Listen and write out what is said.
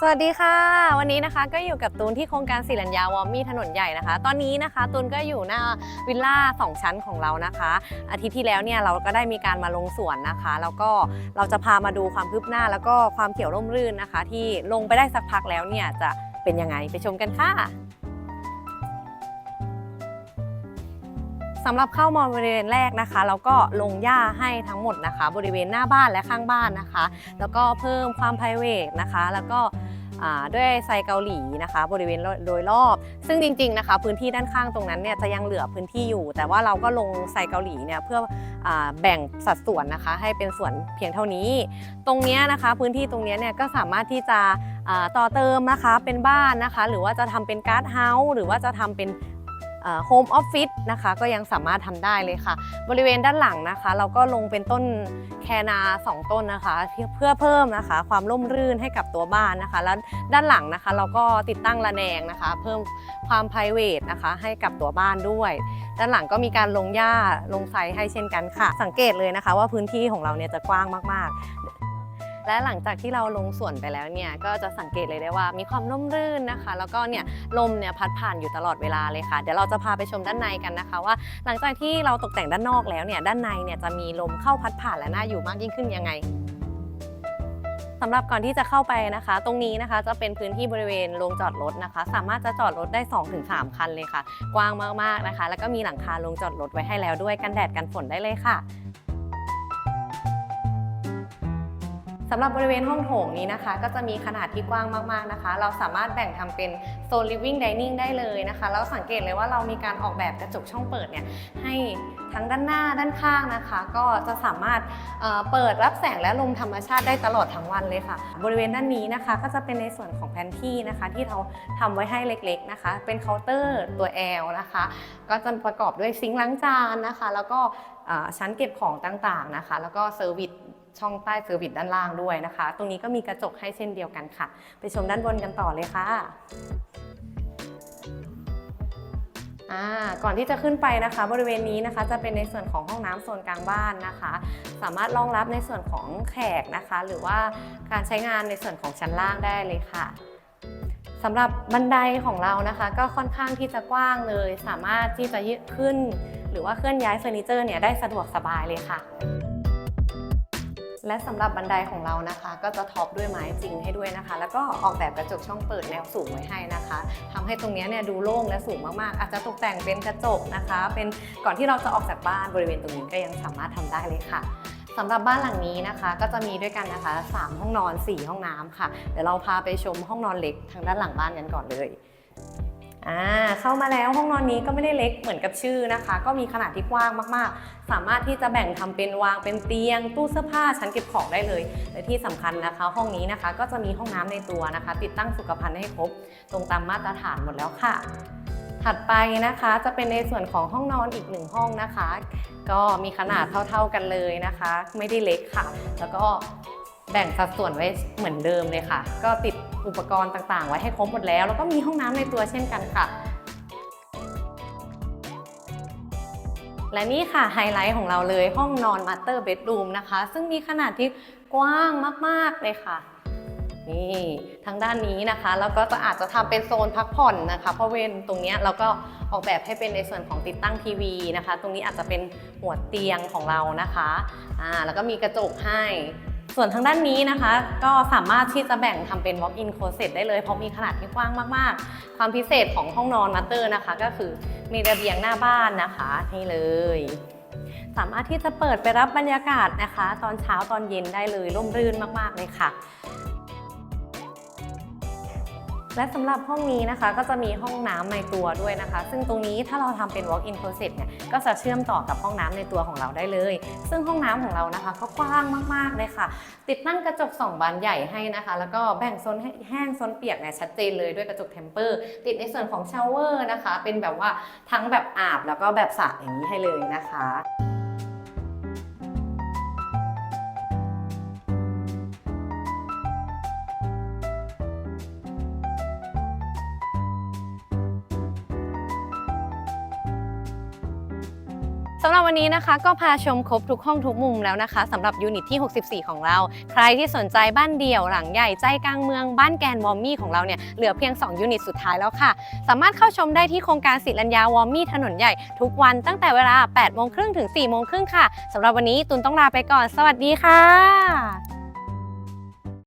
สวัสดีค่ะ วันนี้นะคะก็อยู่กับตูนที่โครงการสิรัญญาวอมมี่ถนนใหญ่นะคะ ตอนนี้นะคะตูนก็อยู่หน้าวิลล่าสองชั้นของเรานะคะ อาทิตย์ที่แล้วเนี่ยเราก็ได้มีการมาลงสวนนะคะ แล้วก็เราจะพามาดูความคืบหน้าแล้วก็ความเขียวร่มรื่นนะคะ ที่ลงไปได้สักพักแล้วเนี่ยจะเป็นยังไงไปชมกันค่ะสำหรับเข้ามาบริเวณแรกนะคะเราก็ลงหญ้าให้ทั้งหมดนะคะ บริเวณหน้าบ้านและข้างบ้านนะคะ แล้วก็เพิ่มความ p r i v a t นะคะ แล้วก็ ด้วยไซเกาหลีนะคะ บริเวณโดยรอบ ซึ่งจริงๆนะคะ พื้นที่ด้านข้างตรงนั้นเนี่ยจะยังเหลือพื้นที่อยู่ แต่ว่าเราก็ลงไซเกาหลีเนี่ยเพื่ออแบ่งสัดส่วนนะคะ ให้เป็นส่วนเพียงเท่านี้ ตรงเนี้ยนะคะพื้นที่ตรงเนี้ยเนี่ยก็สามารถที่จะต่อเติมนะคะเป็นบ้านนะคะ หรือว่าจะทำเป็นการ์ดเฮาส์หรือว่าจะทำเป็น โฮมออฟฟิศนะคะก็ยังสามารถทำได้เลยค่ะ บริเวณด้านหลังนะคะ เราก็ลงเป็นต้นแคนา 2 ต้นนะคะ เพื่อเพิ่มนะคะ ความร่มรื่นให้กับตัวบ้านนะคะ แล้วด้านหลังนะคะ เราก็ติดตั้งระแนงนะคะ เพิ่มความ p r i v a t นะคะให้กับตัวบ้านด้วย ด้านหลังก็มีการลงหญ้าลงไซให้เช่นกันค่ะ สังเกตเลยนะคะ ว่าพื้นที่ของเราเนี่ยจะกว้างมากๆ และหลังจากที่เราลงสวนไปแล้วเนี่ยก็จะสังเกตเลยได้ว่ามีความร่มรื่นนะคะ แล้วก็เนี่ยลมเนี่ยพัดผ่านอยู่ตลอดเวลาเลยค่ะ เดี๋ยวเราจะพาไปชมด้านในกันนะคะ ว่า หลังจากที่เราตกแต่งด้านนอกแล้วเนี่ยด้านในเนี่ยจะมีลมเข้าพัดผ่านและน่าอยู่มากยิ่งขึ้นยังไงสำหรับก่อนที่จะเข้าไปนะคะ ตรงนี้นะคะจะเป็นพื้นที่บริเวณโรงจอดรถนะคะ สามารถจะจอดรถได้ 2-3 คันเลยค่ะ กว้างมากๆนะคะ แล้วก็มีหลังคาโรงจอดรถไว้ให้แล้วด้วยกันแดดกันฝนได้เลยค่ะ สำหรับบริเวณห้องโถงนี้นะคะ ก็จะมีขนาดที่กว้างมากๆนะคะ เราสามารถแบ่งทำเป็นโซน living dining ได้เลยนะคะ แล้วสังเกตเลยว่าเรามีการออกแบบกระจกช่องเปิดเนี่ยให้ทั้งด้านหน้าด้านข้างนะคะ ก็จะสามารถเเปิดรับแสงและลมธรรมชาติได้ตลอดทั้งวันเลยค่ะ บริเวณด้านนี้นะคะก็จะเป็นในส่วนของแพนที่นะคะ ที่เราทำไว้ให้เล็กๆนะคะ เป็นเคาน์เตอร์ตัว L นะคะ ก็จะประกอบด้วยซิงค์ล้างจานนะคะ แล้วก็ชั้นเก็บของต่างๆนะคะ แล้วก็เซอร์วิส ช่องใต้เซอร์วิสด้านล่างด้วยนะคะ ตรงนี้ก็มีกระจกให้เช่นเดียวกันค่ะ ไปชมด้านบนกันต่อเลยค่ะก่อนที่จะขึ้นไปนะคะบริเวณนี้นะคะจะเป็นในส่วนของห้องน้ำโซนกลางบ้านนะคะ สามารถรองรับในส่วนของแขกนะคะ หรือว่าการใช้งานในส่วนของชั้นล่างได้เลยค่ะสำหรับบันไดของเรานะคะ ก็ค่อนข้างที่จะกว้างเลย สามารถที่จะยืดขึ้น หรือว่าเคลื่อนย้ายเฟอร์นิเจอร์เนี่ยได้สะดวกสบายเลยค่ะ และสำหรับบันไดของเรานะคะ ก็จะท็อปด้วยไม้จริงให้ด้วยนะคะ แล้วก็ออกแบบกระจกช่องเปิดแนวสูงไว้ให้นะคะทำให้ตรงนี้เนี่ยดูโล่งและสูงมากๆ อาจจะตกแต่งเป็นกระจกนะคะ เป็นก่อนที่เราจะออกจากบ้านบริเวณตรงนี้ก็ยังสามารถทำได้เลยค่ะสำหรับบ้านหลังนี้นะคะก็จะมีด้วยกันนะคะ 3 ห้องนอน 4 ห้องน้ำค่ะ เดี๋ยวเราพาไปชมห้องนอนเล็กทางด้านหลังบ้านกันก่อนเลย อ่าเข้ามาแล้วห้องนอนนี้ก็ไม่ได้เล็กเหมือนกับชื่อนะคะ ก็มีขนาดที่กว้างมากๆ สามารถที่จะแบ่งทำเป็นวางเป็นเตียง ตู้เสื้อผ้าชั้นเก็บของได้เลยและที่สำคัญนะคะ ห้องนี้นะคะก็จะมีห้องน้ำในตัวนะคะ ติดตั้งสุขภัณฑ์ให้ครบ ตรงตามมาตรฐานหมดแล้วค่ะ ถัดไปนะคะจะเป็นในส่วนของห้องนอนอีกหนึ่งห้องนะคะ ก็มีขนาดเท่าๆกันเลยนะคะ ไม่ได้เล็กค่ะ แล้วก็แบ่งสัดส่วนไว้เหมือนเดิมเลยค่ะ ก็ติด อุปกรณ์ต่างๆ ไว้ให้ครบหมดแล้ว แล้วก็มีห้องน้ำในตัวเช่นกันค่ะ และนี่ค่ะไฮไลท์ของเราเลยห้องนอนมาสเตอร์เบดรูมนะคะ ซึ่งมีขนาดที่กว้างมากๆเลยค่ะ นี่ทางด้านนี้นะคะ แล้วก็จะอาจจะทำเป็นโซนพักผ่อนนะคะ เพราะเว้นตรงนี้เราก็ออกแบบให้เป็นในส่วนของติดตั้งทีวีนะคะ ตรงนี้อาจจะเป็นหัวเตียงของเรานะคะอ่าแล้วก็มีกระจกให้ ส่วนทางด้านนี้นะคะ ก็สามารถที่จะแบ่งทำเป็น walk-in closet ได้เลยเพราะมีขนาดที่กว้างมากๆ ความพิเศษของห้องนอนมาสเตอร์นะคะ ก็คือมีระเบียงหน้าบ้านนะคะนี่เลย สามารถที่จะเปิดไปรับบรรยากาศนะคะ ตอนเช้าตอนเย็นได้เลยร่มรื่นมากๆเลยค่ะ และสำหรับห้องนี้นะคะก็จะมีห้องน้ำในตัวด้วยนะคะ ซึ่งตรงนี้ถ้าเราทำเป็น walk-in closet เนี่ยก็จะเชื่อมต่อกับห้องน้ำในตัวของเราได้เลย ซึ่งห้องน้ำของเรานะคะก็กว้างมากๆเลยค่ะ ติดตั้งกระจกสองบานใหญ่ให้นะคะ แล้วก็แบ่งโซนให้แห้งโซนเปียกเนี่ยชัดเจนเลยด้วยกระจกเทมเปอร์ ติดในส่วนของชาวเวอร์นะคะ เป็นแบบว่าทั้งแบบอาบแล้วก็แบบสระอย่างนี้ให้เลยนะคะ สำหรับวันนี้นะคะก็พาชมครบทุกห้องทุกมุมแล้วนะคะสำหรับยูนิตที่ 64 ของเรา ใครที่สนใจบ้านเดี่ยวหลังใหญ่ใจกลางเมืองบ้านแกนวอมมี่ของเราเนี่ยเหลือเพียง 2 ยูนิตสุดท้ายแล้วค่ะ สามารถเข้าชมได้ที่โครงการศิรัญญาวอมมี่ถนนใหญ่ทุกวันตั้งแต่เวลา 8 โมงครึ่งถึง 4 โมงครึ่งค่ะสำหรับวันนี้ตุนต้องลาไปก่อน สวัสดีค่ะ